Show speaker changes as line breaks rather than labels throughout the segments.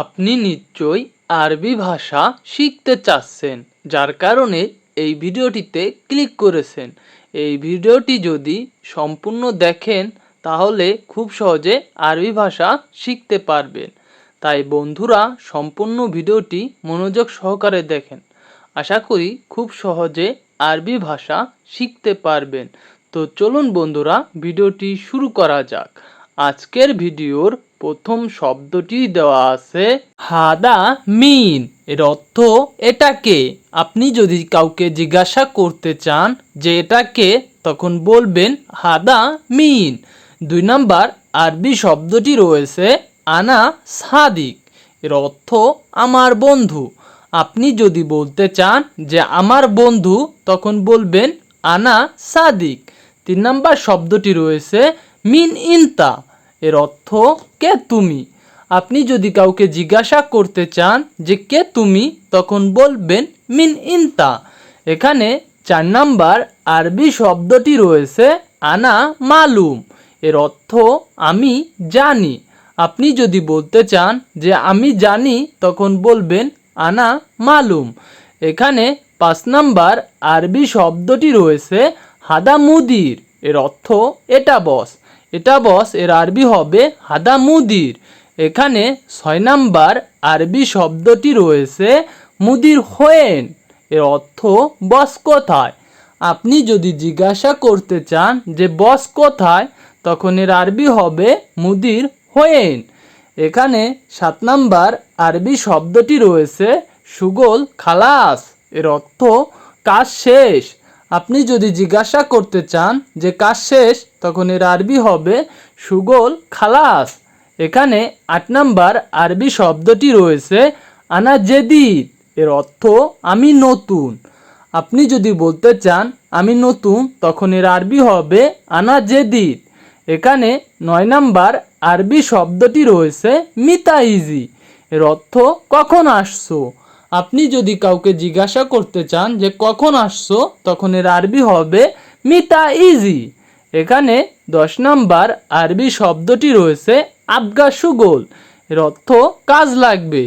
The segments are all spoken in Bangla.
আপনি নিশ্চয়ই আরবি ভাষা শিখতে চাচ্ছেন, যার কারণে এই ভিডিওটিতে ক্লিক করেছেন। এই ভিডিওটি যদি সম্পূর্ণ দেখেন, তাহলে খুব সহজে আরবি ভাষা শিখতে পারবেন। তাই বন্ধুরা, সম্পূর্ণ ভিডিওটি মনোযোগ সহকারে দেখেন। আশা করি খুব সহজে আরবি ভাষা শিখতে পারবেন। তো চলুন বন্ধুরা, ভিডিওটি শুরু করা যাক। আজকের ভিডিওর প্রথম শব্দটি দেওয়া আছে হাদা মিন। এর অর্থ এটাকে। আপনি যদি কাউকে জিজ্ঞাসা করতে চান যে এটাকে, তখন বলবেন হাদা মিন। দুই নাম্বার আরবি শব্দটি রয়েছে আনা সাদিক। এর অর্থ আমার বন্ধু। আপনি যদি বলতে চান যে আমার বন্ধু, তখন বলবেন আনা সাদিক। তিন নাম্বার শব্দটি রয়েছে মিন ইনতা। এর অর্থ কে তুমি? আপনি যদি কাউকে জিজ্ঞাসা করতে চান যে কে তুমি, তখন বলবেন, মিন ইনতা। এখানে চার নাম্বার আরবি শব্দটি রয়েছে, আনা মালুম। এর অর্থ, আমি জানি। আপনি যদি বলতে চান যে, আমি জানি, তখন বলবেন, আনা মালুম। এখানে পাঁচ নাম্বার আরবি শব্দটি রয়েছে হাদা মুদির এর অর্থ, এটা বস। এটা বস এর আরবি হবে হাদা মুদির এখানে ছয় নাম্বার আরবি শব্দটি রয়েছে মুদির হোয়েন। এর অর্থ বস কোথায়? আপনি যদি জিজ্ঞাসা করতে চান যে বস কোথায়, তখন এর আরবি হবে মুদির হোয়েন। এখানে সাত নাম্বার আরবি শব্দটি রয়েছে সুগোল খালাস। এর অর্থ কাজ শেষ। আপনি যদি জিজ্ঞাসা করতে চান যে কাজ শেষ, তখন এর আরবি হবে সুগোল খালাস। এখানে আট নাম্বার আরবি শব্দটি রয়েছে, আনা জেদিদ। এর অর্থ, আমি নতুন। আপনি যদি বলতে চান, আমি নতুন, তখন এর আরবি হবে, আনা জেদিদ। এখানে নয় নাম্বার আরবি শব্দটি রয়েছে, মিতাইজি। এর অর্থ, কখন আসছো? আপনি যদি কাউকে জিজ্ঞাসা করতে চান যে কখন আসছো, তখন এর আরবি হবে মিতা ইজি। এখানে দশ নাম্বার আরবি শব্দটি রয়েছে আবগা সুগোল। এর অর্থ কাজ লাগবে।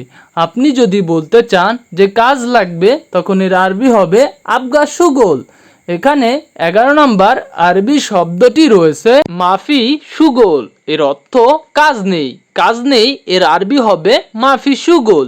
আপনি যদি বলতে চান যে কাজ লাগবে, তখন এর আরবি হবে আবগা সুগোল। এখানে এগারো নম্বর আরবি শব্দটি রয়েছে মাফি সুগোল। এর অর্থ কাজ নেই। কাজ নেই, এর আরবি হবে মাফি সুগোল।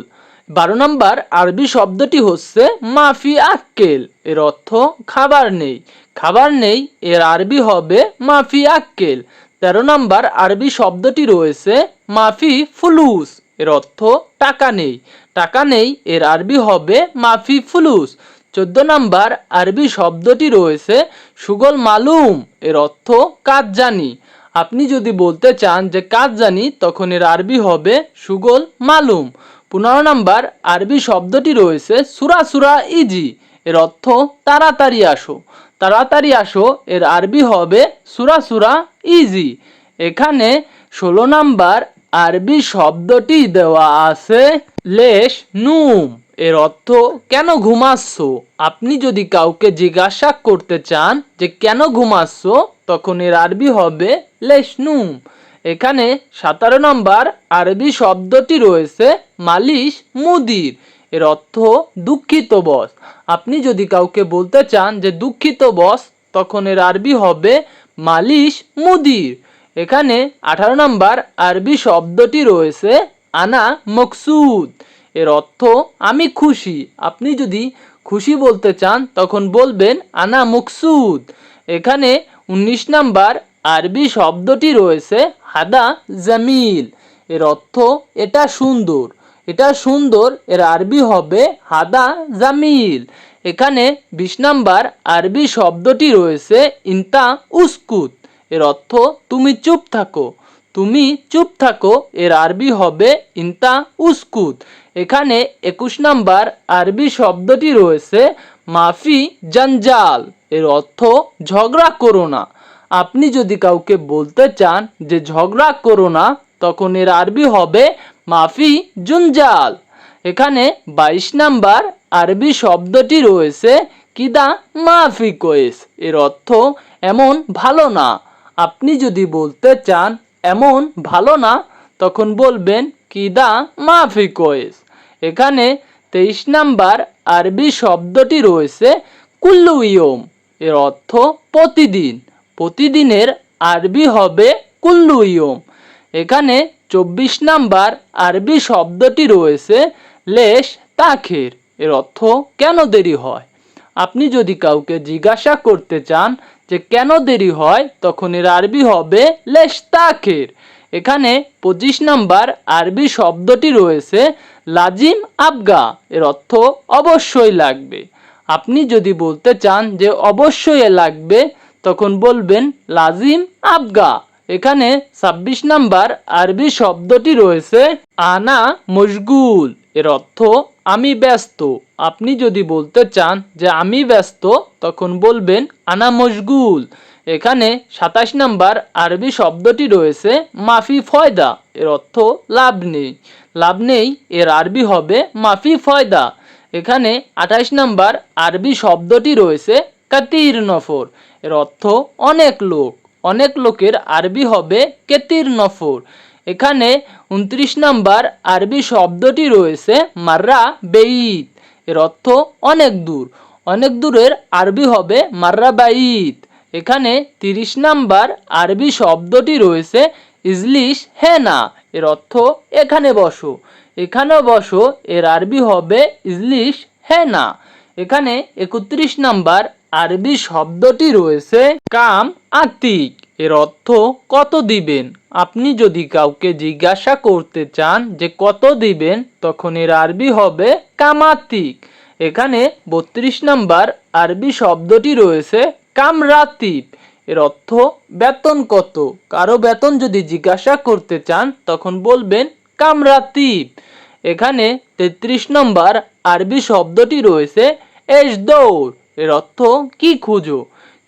বারো নম্বর আরবি শব্দটি হচ্ছে মাফি আক্কেল। এর অর্থ খাবার নেই। খাবার নেই, এর আরবি হবে মাফি আক্কেল। তেরো নম্বর আরবি শব্দটি রয়েছে মাফি ফুলুস। এর অর্থ টাকা নেই। টাকা নেই, এর আরবি হবে মাফি ফুলুস। চোদ্দ নম্বর আরবি শব্দটি রয়েছে সুগল মালুম। এর অর্থ কাজ জানি আপনি যদি বলতে চান যে কাজ জানি তখন এর আরবি হবে সুগল মালুম। পনেরো নম্বর আরবি শব্দটি রয়েছে, সুরা সুরা ইজি। এর অর্থ, তাড়াতাড়ি আসো। তাড়াতাড়ি আসো, এর আরবি হবে, সুরা সুরা ইজি। এখানে ষোলো নাম্বার আরবি শব্দটি দেওয়া আছে, লেশ, নুম। এর অর্থ, কেন ঘুমাচ্ছ? আপনি যদি কাউকে জিজ্ঞাসা করতে চান যে কেন ঘুমাচ্ছ, তখন এর আরবি হবে, লেশ, নুম। এখানে সতেরো নম্বর আরবি শব্দটি রয়েছে মালিশ, মুদির। এর অর্থ দুঃখিত বস। আপনি যদি কাউকে বলতে চান যে দুঃখিত বস, তখন এর আরবি হবে মালিশ, মুদির। এখানে আঠারো নম্বর আরবি শব্দটি রয়েছে আনা মকসুদ। এর অর্থ আমি খুশি। আপনি যদি খুশি বলতে চান, তখন বলবেন আনা মকসুদ। এখানে উনিশ নাম্বার আরবি শব্দটি রয়েছে হাদা জামিল। এর অর্থ, এটা সুন্দর। এটা সুন্দর, এর আরবি হবে, হাদা জামিল। এখানে বিশ নাম্বার আরবি শব্দটি রয়েছে, ইন্তা উস্কুত। এর অর্থ, তুমি চুপ থাকো। তুমি চুপ থাকো। এর আরবি হবে, ইন্তা উস্কুত। এখানে একুশ নাম্বার আরবি শব্দটি রয়েছে, মাফি জঞ্জাল। এর অর্থ, ঝগড়া করো না। আপনি যদি কাউকে বলতে চান যে ঝগড়া করো না, তখন এর আরবি হবে মাফি জুনজাল। এখানে বাইশ নাম্বার আরবি শব্দটি রয়েছে, কিদা মাফি কোয়েস। এর অর্থ এমন ভালো না। আপনি যদি বলতে চান এমন ভালো না, তখন বলবেন কিদা মাফি কোয়েস। এখানে তেইশ নাম্বার আরবি শব্দটি রয়েছে কুল্লু ইয়ম। এর অর্থ প্রতিদিন। প্রতিদিনের আরবি হবে কুল্লু ইয়ম। এখানে চব্বিশ নাম্বার আরবি শব্দটি রয়েছে, লেশ, তাখের। এর অর্থ কেন দেরি হয়? আপনি যদি কাউকে জিজ্ঞাসা করতে চান যে কেন দেরি হয়, তখন এর আরবি হবে লেশ, তাখের। এখানে পঁচিশ নাম্বার আরবি শব্দটি রয়েছে, লাজিম, আবগা। এর অর্থ অবশ্যই লাগবে। আপনি যদি বলতে চান যে অবশ্যই লাগবে তখন বলবেন, লাজিম আবগা। এখানে ছাব্বিশ নাম্বার আরবি শব্দটি রয়েছে, আনা মশগুল। এর অর্থ, আমি ব্যস্ত। আপনি যদি বলতে চান যে, আমি ব্যস্ত, তখন বলবেন, আনা মশগুল। এখানে সাতাশ নাম্বার আরবি শব্দটি রয়েছে, মাফি ফয়দা। এর অর্থ, লাভ নেই। লাভ নেই, এর আরবি হবে, মাফি ফয়দা। এখানে আঠাশ নাম্বার আরবি শব্দটি রয়েছে, কাতির নফর। এর অর্থ অনেক লোক। অনেক লোকের আরবি হবে কেতির নফর। এখানে উনত্রিশ নাম্বার আরবি শব্দটি রয়েছে মাররা বেইত এর অর্থ অনেক দূর। অনেক দূরের আরবি হবে মাররা বাইত এখানে তিরিশ নাম্বার আরবি শব্দটি রয়েছে ইজলিশ হেনা। এর অর্থ এখানে বসো। এখানে বসো, এর আরবি হবে ইজলিশ হেনা। এখানে একত্রিশ নাম্বার আরবি শব্দটি রয়েছে কাম আতিক। এর অর্থ কত দিবেন? আপনি যদি কাউকে জিজ্ঞাসা করতে চান যে কত দিবেন, তখন এর আরবি হবে কামাতিক এখানে বত্রিশ নাম্বার আরবি শব্দটি রয়েছে কামরাতিব এর অর্থ বেতন কত? কারও বেতন যদি জিজ্ঞাসা করতে চান, তখন বলবেন কামরাতিব এখানে তেত্রিশ নম্বর আরবি শব্দটি রয়েছে এস দৌড় এর অর্থ কি খুঁজো?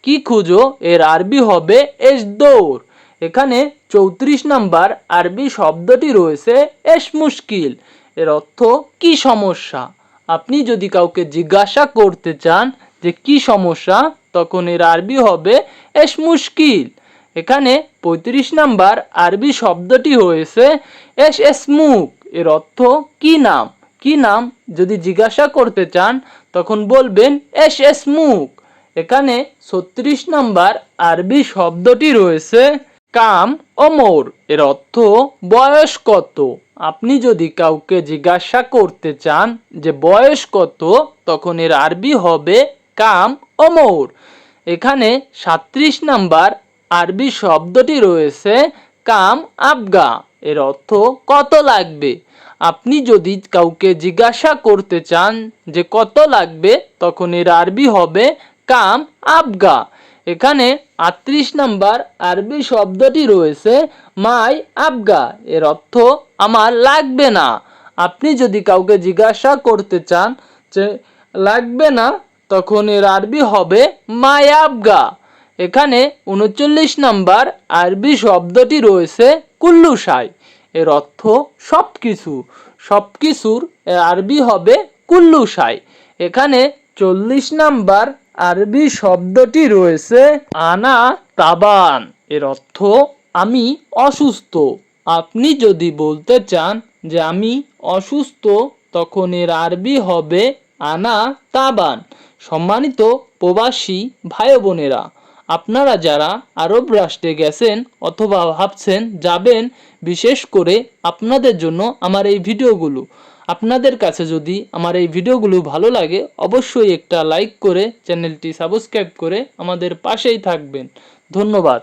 কি খুঁজো? এর আরবি হবে এস দৌড় এখানে চৌত্রিশ নাম্বার আরবি শব্দটি রয়েছে এস মুশকিল। এর অর্থ কি সমস্যা? আপনি যদি কাউকে জিজ্ঞাসা করতে চান যে কি সমস্যা, তখন এর আরবি হবে এস মুশকিল। এখানে পঁয়ত্রিশ নাম্বার আরবি শব্দটি হয়েছে এস এস এসমুক। এর অর্থ কি নাম? কি নাম? যদি জিজ্ঞাসা করতে চান তখন বলবেন, এস এস, মুখ। এখানে ছত্রিশ নাম্বার আরবি শব্দটি রয়েছে, কাম, অমর। এর অর্থ, বয়স কত? আপনি যদি কাউকে জিজ্ঞাসা করতে চান যে, বয়স কত? তখন এর আরবি হবে, কাম, অমর। এখানে সাত্রিশ নাম্বার আরবি শব্দটি রয়েছে, কাম, আবগা। এর অর্থ, কত লাগবে? আপনি যদি কাউকে জিজ্ঞাসা করতে চান যে কত লাগবে, তখন এর আরবি হবে কাম আবগা। এখানে আটত্রিশ নাম্বার আরবি শব্দটি রয়েছে মাই আবগা। এর অর্থ আমার লাগবে না। আপনি যদি কাউকে জিজ্ঞাসা করতে চান যে লাগবে না, তখন এর আরবি হবে মাই আবগা। এখানে উনচল্লিশ নাম্বার আরবি শব্দটি রয়েছে কুল্লুসাই এর অর্থ সব কিছু সব কিছুর আরবি হবে কুল্লুসাই এখানে চল্লিশ নাম্বার আরবি শব্দটি রয়েছে আনা তাবান। এর অর্থ আমি অসুস্থ। আপনি যদি বলতে চান যে আমি অসুস্থ, তখন এর আরবি হবে আনা তাবান। সম্মানিত প্রবাসী ভাই বোনেরা আপনারা যারা আরব রাষ্ট্রে গেছেন অথবা ভাবছেন যাবেন, বিশেষ করে আপনাদের জন্য আমার এই ভিডিওগুলো। আপনাদের কাছে যদি আমার এই ভিডিওগুলো ভালো লাগে, অবশ্যই একটা লাইক করে চ্যানেলটি সাবস্ক্রাইব করে আমাদের পাশেই থাকবেন। ধন্যবাদ।